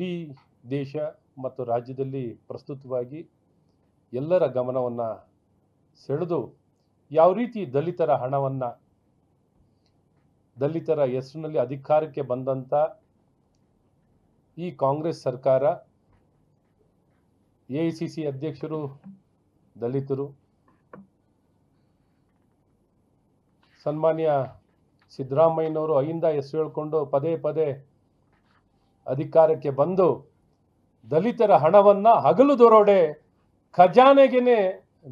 ಇಡೀ ದೇಶ ಮತ್ತು ರಾಜ್ಯದಲ್ಲಿ ಪ್ರಸ್ತುತವಾಗಿ ಎಲ್ಲರ ಗಮನವನ್ನು ಸೆಳೆದು ಯಾವ ರೀತಿ ದಲಿತರ ಹಣವನ್ನು ದಲಿತರ ಹೆಸರಿನಲ್ಲಿ ಅಧಿಕಾರಕ್ಕೆ ಬಂದಂಥ ಈ ಕಾಂಗ್ರೆಸ್ ಸರ್ಕಾರ, ಎ ಐ ಸಿ ಸಿ ಅಧ್ಯಕ್ಷರು, ದಲಿತರು, ಸನ್ಮಾನ್ಯ ಸಿದ್ದರಾಮಯ್ಯನವರು ಅಹಿಂದ ಹೆಸರು ಹೇಳ್ಕೊಂಡು ಪದೇ ಪದೇ ಅಧಿಕಾರಕ್ಕೆ ಬಂದು ದಲಿತರ ಹಣವನ್ನು ಹಗಲು ದೊರೋಡೆ ಖಜಾನೆಗೆನೆ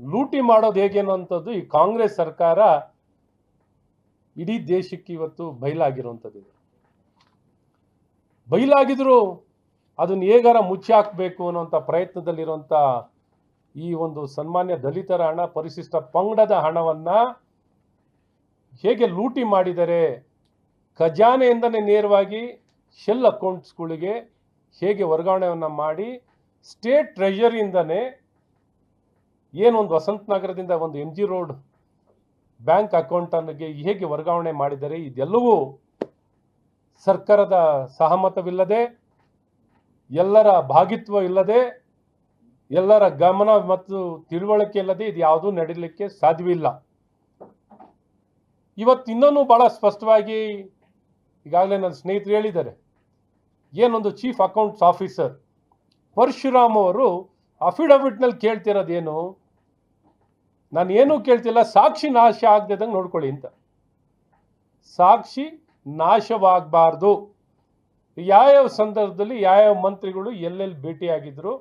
ಲೂಟಿ ಮಾಡೋದು ಹೇಗೆ ಈ ಕಾಂಗ್ರೆಸ್ ಸರ್ಕಾರ ಇಡೀ ದೇಶಕ್ಕೆ ಇವತ್ತು ಬಯಲಾಗಿರುವಂಥದ್ದು ಬಯಲಾಗಿದ್ರು ಅದನ್ನ ಹೇಗಾರ ಮುಚ್ಚಿ ಹಾಕಬೇಕು ಅನ್ನೋಂಥ ಪ್ರಯತ್ನದಲ್ಲಿರುವಂಥ ಈ ಒಂದು ಸನ್ಮಾನ್ಯ ದಲಿತರ ಹಣ, ಪರಿಶಿಷ್ಟ ಪಂಗಡದ ಹಣವನ್ನ ಹೇಗೆ ಲೂಟಿ ಮಾಡಿದರೆ ಖಜಾನೆಯಿಂದನೇ ನೇರವಾಗಿ ಶೆಲ್ ಅಕೌಂಟ್ಸ್ಗಳಿಗೆ ಹೇಗೆ ವರ್ಗಾವಣೆಯನ್ನು ಮಾಡಿ ಸ್ಟೇಟ್ ಟ್ರೆಷರಿಯಿಂದನೇ ಏನೊಂದು ವಸಂತ ನಗರದಿಂದ ಒಂದು ಎಂ ಜಿ ರೋಡ್ ಬ್ಯಾಂಕ್ ಅಕೌಂಟನ್ಗೆ ಹೇಗೆ ವರ್ಗಾವಣೆ ಮಾಡಿದರೆ ಇದೆಲ್ಲವೂ ಸರ್ಕಾರದ ಸಹಮತವಿಲ್ಲದೆ, ಎಲ್ಲರ ಭಾಗಿತ್ವ ಇಲ್ಲದೆ, ಎಲ್ಲರ ಗಮನ ಮತ್ತು ತಿಳುವಳಿಕೆ ಇಲ್ಲದೆ ಇದು ಯಾವುದೂ ನಡೀಲಿಕ್ಕೆ ಸಾಧ್ಯವಿಲ್ಲ ಇವತ್ತು ಇನ್ನೂ ಬಹಳ ಸ್ಪಷ್ಟವಾಗಿ ಈಗಾಗಲೇ ನನ್ನ ಸ್ನೇಹಿತರು ಹೇಳಿದ್ದಾರೆ. ಏನೊಂದು ಚೀಫ್ ಅಕೌಂಟ್ಸ್ ಆಫೀಸರ್ ಪರಶುರಾಮ್ ಅವರು ಅಫಿಡವಿಟ್ನಲ್ಲಿ ಕೇಳ್ತಿರೋದೇನು? ನಾನು ಏನೂ ಕೇಳ್ತಿಲ್ಲ, ಸಾಕ್ಷಿ ನಾಶ ಆಗದಂಗೆ ನೋಡ್ಕೊಳ್ಳಿ ಅಂತ. ಸಾಕ್ಷಿ ನಾಶವಾಗಬಾರ್ದು. ಯಾವ್ಯಾವ ಸಂದರ್ಭದಲ್ಲಿ ಯಾವ್ಯಾವ ಮಂತ್ರಿಗಳು ಎಲ್ಲೆಲ್ಲಿ ಭೇಟಿಯಾಗಿದ್ದರು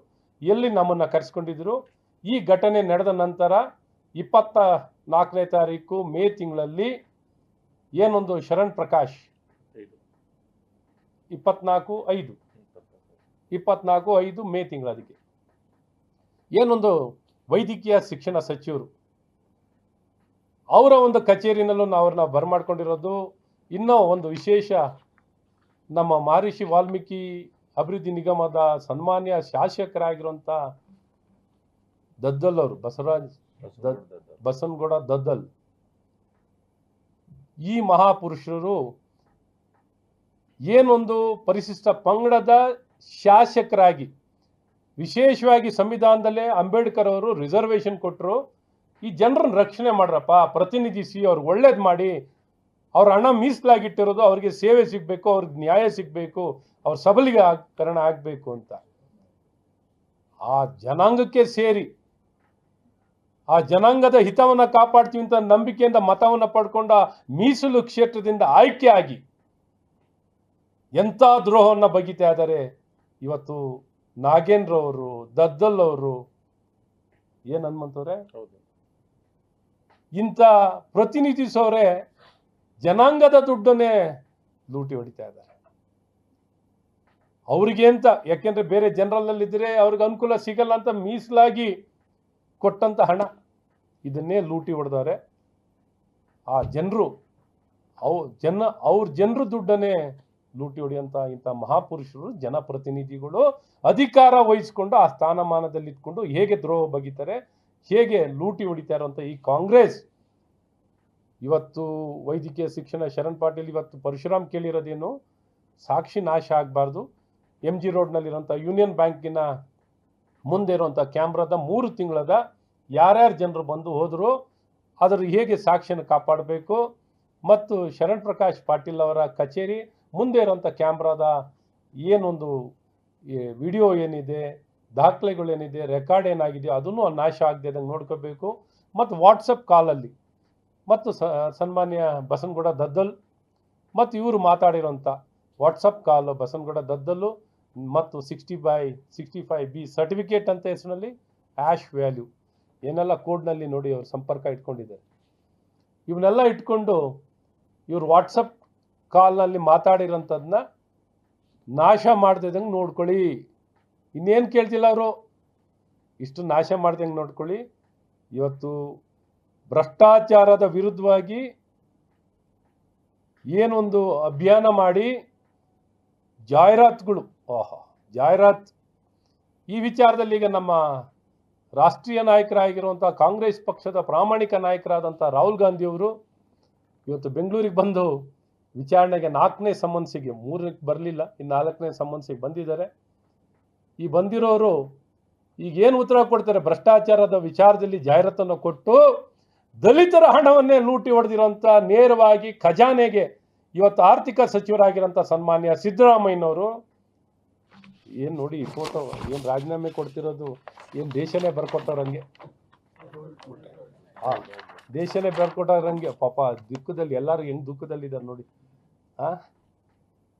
ಎಲ್ಲಿ ನಮ್ಮನ್ನು ಕರೆಸ್ಕೊಂಡಿದ್ರು, ಈ ಘಟನೆ ನಡೆದ ನಂತರ ಇಪ್ಪತ್ತ ನಾಲ್ಕನೇ ತಾರೀಕು ಮೇ ತಿಂಗಳಲ್ಲಿ ಏನೊಂದು ಶರಣ್ ಪ್ರಕಾಶ್ ಇಪ್ಪತ್ನಾಲ್ಕು ಐದು. ಇಪ್ಪತ್ನಾಲ್ಕು ಐದು ಮೇ ತಿಂಗಳ ಅದಕ್ಕೆ ಏನೊಂದು ವೈದ್ಯಕೀಯ ಶಿಕ್ಷಣ ಸಚಿವರು ಅವರ ಒಂದು ಕಚೇರಿನಲ್ಲೂ ನಾವು ಅವ್ರನ್ನ ಬರಮಾಡ್ಕೊಂಡಿರೋದು ಇನ್ನೂ ಒಂದು ವಿಶೇಷ ನಮ್ಮ ಮಹರ್ಷಿ ವಾಲ್ಮೀಕಿ ಅಭಿವೃದ್ಧಿ ನಿಗಮದ ಸನ್ಮಾನ್ಯ ಶಾಸಕರಾಗಿರುವಂಥ ದದ್ದಲ್ ಅವರು ಬಸವರಾಜ್ ಬಸವನಗೌಡ ದದ್ದಲ್. ಈ ಮಹಾಪುರುಷರು ಏನೊಂದು ಪರಿಶಿಷ್ಟ ಪಂಗಡದ ಶಾಸಕರಾಗಿ, ವಿಶೇಷವಾಗಿ ಸಂವಿಧಾನದಲ್ಲೇ ಅಂಬೇಡ್ಕರ್ ಅವರು ರಿಸರ್ವೇಷನ್ ಕೊಟ್ಟರು ಈ ಜನರನ್ನು ರಕ್ಷಣೆ ಮಾಡ್ರಪ್ಪ ಪ್ರತಿನಿಧಿಸಿ ಅವ್ರಿಗೆ ಒಳ್ಳೇದು ಮಾಡಿ, ಅವ್ರ ಹಣ ಮೀಸಲಾಗಿಟ್ಟಿರೋದು ಅವ್ರಿಗೆ ಸೇವೆ ಸಿಗಬೇಕು, ಅವ್ರಿಗೆ ನ್ಯಾಯ ಸಿಗಬೇಕು, ಅವ್ರ ಸಬಲೀಕರಣ ಆಗಬೇಕು ಅಂತ. ಆ ಜನಾಂಗಕ್ಕೆ ಸೇರಿ, ಆ ಜನಾಂಗದ ಹಿತವನ್ನು ಕಾಪಾಡ್ತೀವಿ ಅಂತ ನಂಬಿಕೆಯಿಂದ ಮತವನ್ನು ಪಡ್ಕೊಂಡ ಮೀಸಲು ಕ್ಷೇತ್ರದಿಂದ ಆಯ್ಕೆ ಆಗಿ ಎಂಥ ದ್ರೋಹವನ್ನು ಬಗಿತಾ ಇದ್ದಾರೆ? ಇವತ್ತು ನಾಗೇಂದ್ರ ಅವರು ದದ್ದಲ್ ಅವರು ಏನ್ ಹೌದು. ಇಂಥ ಪ್ರತಿನಿಧಿಸೋರೆ ಜನಾಂಗದ ದುಡ್ಡನ್ನೇ ಲೂಟಿ ಹೊಡಿತಾ ಇದ್ದಾರೆ. ಅವ್ರಿಗೆ ಅಂತ ಯಾಕೆಂದ್ರೆ ಬೇರೆ ಜನರಲ್ ಇದ್ರೆ ಅವ್ರಿಗೆ ಅನುಕೂಲ ಸಿಗಲ್ಲ ಅಂತ ಮೀಸಲಾಗಿ ಕೊಟ್ಟಂತ ಹಣ ಇದನ್ನೇ ಲೂಟಿ ಹೊಡೆದವ್ರೆ. ಆ ಜನರು ಅವ್ರ ಜನ ಅವ್ರ ಜನರು ದುಡ್ಡನ್ನೇ ಲೂಟಿ ಹೊಡೆಯಂತ ಇಂಥ ಮಹಾಪುರುಷರು, ಜನಪ್ರತಿನಿಧಿಗಳು ಅಧಿಕಾರ ವಹಿಸ್ಕೊಂಡು ಆ ಸ್ಥಾನಮಾನದಲ್ಲಿ ಇಟ್ಕೊಂಡು ಹೇಗೆ ದ್ರೋಹ ಬಗಿತಾರೆ, ಹೇಗೆ ಲೂಟಿ ಹೊಡಿತಾರೆ ಅಂತ ಈ ಕಾಂಗ್ರೆಸ್. ಇವತ್ತು ವೈದ್ಯಕೀಯ ಶಿಕ್ಷಣ, ಶರಣ್ ಪಾಟೀಲ್ ಇವತ್ತು ಪರಶುರಾಮ್ ಕೇಳಿರೋದೇನು? ಸಾಕ್ಷಿ ನಾಶ ಆಗಬಾರ್ದು. ಎಂ ಜಿ ರೋಡ್ನಲ್ಲಿರುವಂಥ ಯೂನಿಯನ್ ಬ್ಯಾಂಕಿನ ಮುಂದೆ ಇರುವಂಥ ಕ್ಯಾಮ್ರಾದ ಮೂರು ತಿಂಗಳದ ಯಾರ್ಯಾರು ಜನರು ಬಂದು ಹೋದರು, ಅದರ ಹೇಗೆ ಸಾಕ್ಷಿಯನ್ನು ಕಾಪಾಡಬೇಕು? ಮತ್ತು ಶರಣ್ ಪ್ರಕಾಶ್ ಪಾಟೀಲ್ ಅವರ ಕಚೇರಿ ಮುಂದೆ ಇರೋಂಥ ಕ್ಯಾಮ್ರಾದ ಏನೊಂದು ವಿಡಿಯೋ ಏನಿದೆ, ದಾಖಲೆಗಳೇನಿದೆ, ರೆಕಾರ್ಡ್ ಏನಾಗಿದೆ ಅದನ್ನು ನಾಶ ಆಗದೆ ನೋಡ್ಕೋಬೇಕು. ಮತ್ತು ವಾಟ್ಸಪ್ ಕಾಲಲ್ಲಿ, ಮತ್ತು ಸನ್ಮಾನ್ಯ ಬಸನಗೌಡ ದದ್ದಲ್, ಮತ್ತು ಇವರು ಮಾತಾಡಿರೋಂಥ ವಾಟ್ಸಪ್ ಕಾಲ್ ಬಸನಗೌಡ ದದ್ದಲ್ಲು, ಮತ್ತು sixty by sixty five B certificate ಅಂತ ಹೆಸರಿನಲ್ಲಿ ಆ್ಯಶ್ ವ್ಯಾಲ್ಯೂ. ಏನೆಲ್ಲ ಕೋಡ್ನಲ್ಲಿ ನೋಡಿ ಅವ್ರು ಸಂಪರ್ಕ ಇಟ್ಕೊಂಡಿದ್ದಾರೆ. ಇವನ್ನೆಲ್ಲ ಇಟ್ಕೊಂಡು ಇವರು ವಾಟ್ಸಪ್ ಕಾಲ್ನಲ್ಲಿ ಮಾತಾಡಿರೋಂಥದ್ದನ್ನ ನಾಶ ಮಾಡ್ದಂಗೆ ನೋಡ್ಕೊಳ್ಳಿ. ಇನ್ನೇನು ಕೇಳ್ತಿಲ್ಲ ಅವರು? ಇಷ್ಟು ನಾಶ ಮಾಡ್ದಂಗೆ ನೋಡ್ಕೊಳ್ಳಿ. ಇವತ್ತು ಭ್ರಷ್ಟಾಚಾರದ ವಿರುದ್ಧವಾಗಿ ಏನೊಂದು ಅಭಿಯಾನ ಮಾಡಿ ಜಾಹೀರಾತುಗಳು, ಓಹೋ, ಜಾಹೀರಾತ್. ಈ ವಿಚಾರದಲ್ಲಿ ಈಗ ನಮ್ಮ ರಾಷ್ಟ್ರೀಯ ನಾಯಕರಾಗಿರುವಂಥ ಕಾಂಗ್ರೆಸ್ ಪಕ್ಷದ ಪ್ರಾಮಾಣಿಕ ನಾಯಕರಾದಂಥ ರಾಹುಲ್ ಗಾಂಧಿಯವರು ಇವತ್ತು ಬೆಂಗಳೂರಿಗೆ ಬಂದು ವಿಚಾರಣೆಗೆ ನಾಲ್ಕನೇ ಸಮನ್ಸಿಗೆ, ಮೂರಕ್ಕೆ ಬರಲಿಲ್ಲ ಇನ್ನು ನಾಲ್ಕನೇ ಸಮನ್ಸಿಗೆ ಬಂದಿದ್ದಾರೆ. ಈ ಬಂದಿರೋರು ಈಗ ಏನು ಉತ್ತರ ಕೊಡ್ತಾರೆ? ಭ್ರಷ್ಟಾಚಾರದ ವಿಚಾರದಲ್ಲಿ ಜಾಹೀರಾತನ್ನು ಕೊಟ್ಟು ದಲಿತರ ಹಣವನ್ನೇ ಲೂಟಿ ಹೊಡೆದಿರೋಂಥ ನೇರವಾಗಿ ಖಜಾನೆಗೆ ಇವತ್ತು ಆರ್ಥಿಕ ಸಚಿವರಾಗಿರೋಂಥ ಸನ್ಮಾನ್ಯ ಸಿದ್ದರಾಮಯ್ಯನವರು, ಏನು ನೋಡಿ ಈ ಫೋಟೋ ಏನು ರಾಜೀನಾಮೆ ಕೊಡ್ತಿರೋದು, ಏನು ದೇಶನೇ ಬರ್ಕೊಟ್ಟವ್ರಂಗೆ ಹಾಂ ದೇಶನೇ ನಂಗೆ, ಪಾಪ ದುಃಖದಲ್ಲಿ ಎಲ್ಲರೂ ಹೆಂಗೆ ದುಃಖದಲ್ಲಿದ್ದಾರೆ ನೋಡಿ. ಆ?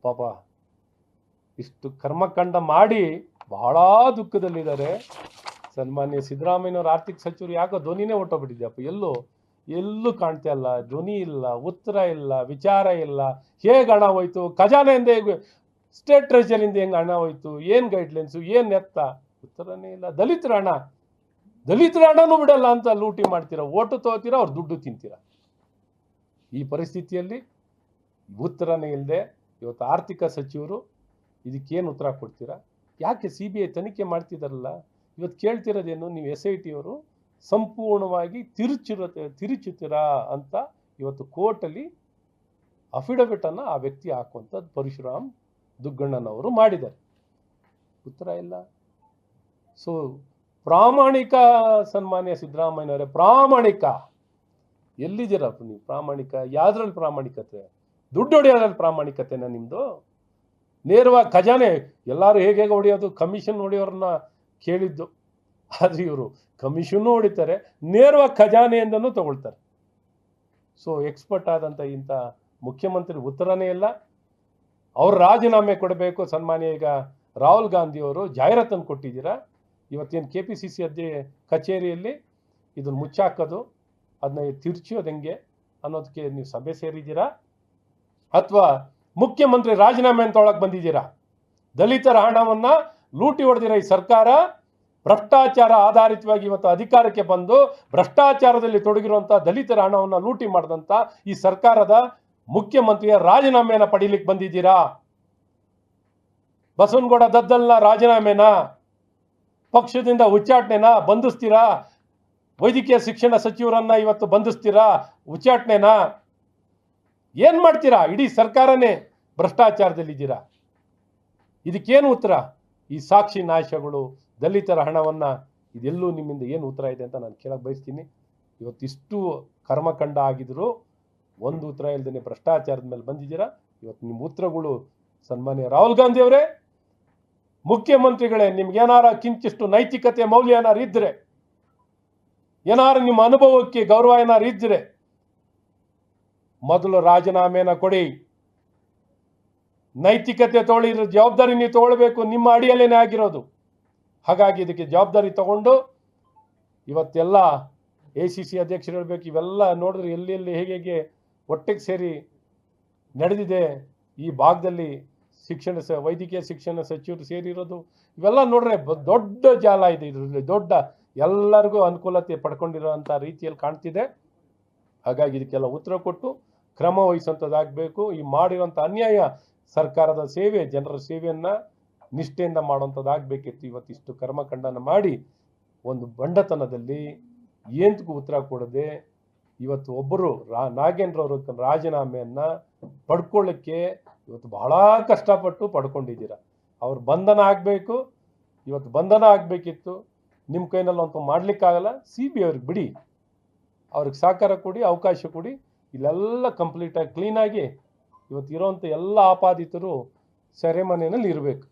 ಪಾಪ ಇಷ್ಟು ಕರ್ಮಕಂಡ ಮಾಡಿ ಬಹಳ ದುಃಖದಲ್ಲಿದ್ದಾರೆ. ಸನ್ಮಾನ್ಯ ಸಿದ್ದರಾಮಯ್ಯನವ್ರ ಆರ್ಥಿಕ ಸಚಿವರು ಯಾಕೋ ಧ್ವನಿನೇ ಹೊಟ್ಟೋಗ್ಬಿಟ್ಟಿದ್ಯಪ್ಪ ಎಲ್ಲೂ ಎಲ್ಲೂ ಕಾಣ್ತಾ ಇಲ್ಲ. ಧ್ವನಿ ಇಲ್ಲ, ಉತ್ತರ ಇಲ್ಲ, ವಿಚಾರ ಇಲ್ಲ. ಹೇಗೆ ಹಣ ಹೋಯ್ತು? ಖಜಾನೆಯಿಂದ ಹೇಗೆ ಸ್ಟೇಟ್ ಟ್ರೆಜರಿಂದ ಹೆಂಗೆ ಹಣ ಹೋಯ್ತು? ಏನು ಗೈಡ್ಲೈನ್ಸು ಏನು ಎತ್ತ? ಉತ್ತರನೇ ಇಲ್ಲ. ದಲಿತರ ಹಣ. ದಲಿತರ ಹಣನೂ ಬಿಡಲ್ಲ ಅಂತ ಲೂಟಿ ಮಾಡ್ತೀರಾ, ಓಟು ತಗೋತೀರಾ, ಅವ್ರು ದುಡ್ಡು ತಿಂತೀರಾ? ಈ ಪರಿಸ್ಥಿತಿಯಲ್ಲಿ ಉತ್ತರನೇ ಇಲ್ಲದೆ ಇವತ್ತು ಆರ್ಥಿಕ ಸಚಿವರು ಇದಕ್ಕೇನು ಉತ್ತರ ಕೊಡ್ತೀರಾ? ಯಾಕೆ ಸಿ ಬಿ ಐ ತನಿಖೆ ಮಾಡ್ತಿದ್ದಾರಲ್ಲ ಇವತ್ತು ಕೇಳ್ತಿರೋದೇನು ನೀವು ಎಸ್ ಐ ಟಿ ಅವರು ಸಂಪೂರ್ಣವಾಗಿ ತಿರುಚಿರ, ತಿರುಚುತ್ತೀರಾ ಅಂತ ಇವತ್ತು ಕೋರ್ಟಲ್ಲಿ ಅಫಿಡವಿಟನ್ನು ಆ ವ್ಯಕ್ತಿ ಹಾಕುವಂಥದ್ದು ಪರಶುರಾಮ್ ದುಗ್ಗಣ್ಣನವರು ಮಾಡಿದ್ದಾರೆ. ಉತ್ತರ ಇಲ್ಲ. ಸೊ ಪ್ರಾಮಾಣಿಕ ಸನ್ಮಾನ್ಯ ಸಿದ್ದರಾಮಯ್ಯನವರೇ, ಪ್ರಾಮಾಣಿಕ. ಎಲ್ಲಿದ್ದೀರಪ್ಪ ನೀವು? ಪ್ರಾಮಾಣಿಕ, ಯಾವ್ದ್ರಲ್ಲಿ ಪ್ರಾಮಾಣಿಕತೆ? ದುಡ್ಡು ಹೊಡೆಯೋದ್ರಲ್ಲಿ ಪ್ರಾಮಾಣಿಕತೆನ ನಿಮ್ಮದು ನೇರವಾಗಿ ಖಜಾನೆ, ಎಲ್ಲರೂ ಹೇಗೆ ಹೇಗೆ ಹೊಡೆಯೋದು? ಕಮಿಷನ್ ಹೊಡೆಯೋರನ್ನ ಕೇಳಿದ್ದು. ಆದರೆ ಇವರು ಕಮಿಷನ್ನು ಹೊಡಿತಾರೆ, ನೇರವಾಗಿ ಖಜಾನೆಯಿಂದನೂ ತಗೊಳ್ತಾರೆ. ಸೊ ಎಕ್ಸ್ಪರ್ಟ್ ಆದಂಥ ಇಂಥ ಮುಖ್ಯಮಂತ್ರಿ ಉತ್ತರನೇ ಇಲ್ಲ. ಅವ್ರು ರಾಜೀನಾಮೆ ಕೊಡಬೇಕು, ಸನ್ಮಾನ್ಯ ಈಗ ರಾಹುಲ್ ಗಾಂಧಿಯವರು ಜಾಹೀರಾತನ್ನು ಕೊಟ್ಟಿದ್ದೀರಾ? ಇವತ್ತೇನು ಕೆ ಪಿ ಸಿ ಸಿ ಅಧ್ಯ, ಕಚೇರಿಯಲ್ಲಿ ಇದನ್ನು ಮುಚ್ಚಾಕೋದು ಅದನ್ನ ತಿರ್ಚೋದು ಹೆಂಗೆ ಅನ್ನೋದಕ್ಕೆ ನೀವು ಸಭೆ ಸೇರಿದ್ದೀರಾ ಅಥವಾ ಮುಖ್ಯಮಂತ್ರಿ ರಾಜೀನಾಮೆ ಅಂತ ಒಳಗೆ ಬಂದಿದ್ದೀರಾ ದಲಿತರ ಹಣವನ್ನು ಲೂಟಿ ಹೊಡೆದಿರೋ ಈ ಸರ್ಕಾರ? ಭ್ರಷ್ಟಾಚಾರ ಆಧಾರಿತವಾಗಿ ಇವತ್ತು ಅಧಿಕಾರಕ್ಕೆ ಬಂದು ಭ್ರಷ್ಟಾಚಾರದಲ್ಲಿ ತೊಡಗಿರುವಂಥ ದಲಿತರ ಹಣವನ್ನು ಲೂಟಿ ಮಾಡಿದಂಥ ಈ ಸರ್ಕಾರದ ಮುಖ್ಯಮಂತ್ರಿಯ ರಾಜೀನಾಮೆಯನ್ನು ಪಡೀಲಿಕ್ಕೆ ಬಂದಿದ್ದೀರಾ ಬಸವನಗೌಡ ದದ್ದಲ್ನ ರಾಜೀನಾಮೆನ? ಪಕ್ಷದಿಂದ ಉಚ್ಚಾಟನೆನ ಬಂಧಿಸ್ತೀರಾ? ವೈದ್ಯಕೀಯ ಶಿಕ್ಷಣ ಸಚಿವರನ್ನ ಇವತ್ತು ಬಂಧಿಸ್ತೀರಾ? ಉಚ್ಚಾಟನೆನ? ಏನ್ ಮಾಡ್ತೀರಾ? ಇಡೀ ಸರ್ಕಾರನೇ ಭ್ರಷ್ಟಾಚಾರದಲ್ಲಿದ್ದೀರಾ? ಇದಕ್ಕೇನು ಉತ್ತರ? ಈ ಸಾಕ್ಷಿ ನಾಶಗಳು ದಲಿತರ ಹಣವನ್ನ ಇದೆಲ್ಲೂ ನಿಮ್ಮಿಂದ ಏನು ಉತ್ತರ ಇದೆ ಅಂತ ನಾನು ಕೇಳಕ್ ಬಯಸ್ತೀನಿ. ಇವತ್ತಿಷ್ಟು ಕರ್ಮಕಂಡ ಆಗಿದ್ರು ಒಂದು ಉತ್ತರ ಇಲ್ದೇನೆ ಭ್ರಷ್ಟಾಚಾರದ ಮೇಲೆ ಬಂದಿದ್ದೀರಾ? ಇವತ್ತು ನಿಮ್ಮ ಉತ್ತರಗಳು ಸನ್ಮಾನ್ಯ ರಾಹುಲ್ ಗಾಂಧಿ ಅವರೇ ಮುಖ್ಯಮಂತ್ರಿಗಳೇ, ನಿಮ್ಗೇನಾರ ಕಿಂಚಿಷ್ಟು ನೈತಿಕತೆ ಮೌಲ್ಯ ಏನಾರು ಇದ್ರೆ, ಏನಾರು ನಿಮ್ಮ ಅನುಭವಕ್ಕೆ ಗೌರವ ಏನಾರು ಇದ್ರೆ, ಮೊದಲು ರಾಜೀನಾಮೆನ ಕೊಡಿ. ನೈತಿಕತೆ ತಗೊಳ್ಳಿದ್ರ ಜವಾಬ್ದಾರಿ ನೀವು ತಗೊಳ್ಬೇಕು, ನಿಮ್ಮ ಅಡಿಯಲ್ಲೇನೆ ಆಗಿರೋದು. ಹಾಗಾಗಿ ಇದಕ್ಕೆ ಜವಾಬ್ದಾರಿ ತಗೊಂಡು, ಇವತ್ತೆಲ್ಲ ಎ ಸಿ ಸಿ ಅಧ್ಯಕ್ಷರು ಹೇಳಬೇಕು, ಇವೆಲ್ಲ ನೋಡಿದ್ರೆ ಎಲ್ಲಿ ಎಲ್ಲಿ, ಹೇಗೆ ಹೇಗೆ ಒಟ್ಟಿಗೆ ಸೇರಿ ನಡೆದಿದೆ ಈ ಭಾಗದಲ್ಲಿ ಶಿಕ್ಷಣ ಸ, ವೈದ್ಯಕೀಯ ಶಿಕ್ಷಣ ಸಚಿವರು ಸೇರಿರೋದು, ಇವೆಲ್ಲ ನೋಡ್ರೆ ದೊಡ್ಡ ಜಾಲ ಇದೆ ಇದರಲ್ಲಿ, ದೊಡ್ಡ, ಎಲ್ಲರಿಗೂ ಅನುಕೂಲತೆ ಪಡ್ಕೊಂಡಿರೋಂಥ ರೀತಿಯಲ್ಲಿ ಕಾಣ್ತಿದೆ. ಹಾಗಾಗಿ ಇದಕ್ಕೆಲ್ಲ ಉತ್ತರ ಕೊಟ್ಟು ಕ್ರಮ ವಹಿಸುವಂಥದ್ದಾಗಬೇಕು ಈ ಮಾಡಿರುವಂಥ ಅನ್ಯಾಯ ಸರ್ಕಾರದ ಸೇವೆ, ಜನರ ಸೇವೆಯನ್ನ ನಿಷ್ಠೆಯಿಂದ ಮಾಡುವಂಥದ್ದಾಗಬೇಕಿತ್ತು ಇವತ್ತಿಷ್ಟು ಕರ್ಮಖಂಡನ ಮಾಡಿ ಒಂದು ಬಂಡತನದಲ್ಲಿ ಏಂತಕ್ಕೂ ಉತ್ತರ ಕೊಡದೆ ಇವತ್ತು ಒಬ್ಬರು ರಾ ನಾಗೇಂದ್ರ ಅವರು ರಾಜೀನಾಮೆಯನ್ನು ಪಡ್ಕೊಳ್ಳಿಕ್ಕೆ ಇವತ್ತು ಬಹಳ ಕಷ್ಟಪಟ್ಟು ಪಡ್ಕೊಂಡಿದ್ದೀರ. ಅವ್ರ ಬಂಧನ ಆಗಬೇಕು, ಇವತ್ತು ಬಂಧನ ಆಗಬೇಕಿತ್ತು ನಿಮ್ಮ ಕೈನಲ್ಲಿ ಅಂತ ಮಾಡಲಿಕ್ಕಾಗಲ್ಲ ಸಿ ಬಿ ಅವ್ರಿಗೆ ಬಿಡಿ. ಅವ್ರಿಗೆ ಸಹಕಾರ ಕೊಡಿ, ಅವಕಾಶ ಕೊಡಿ. ಇಲ್ಲೆಲ್ಲ ಕಂಪ್ಲೀಟಾಗಿ ಕ್ಲೀನಾಗಿ ಇವತ್ತು ಇರೋಂಥ ಎಲ್ಲ ಆಪಾದಿತರು ಸೆರೆಮನೆಯಲ್ಲಿ ಇರಬೇಕು.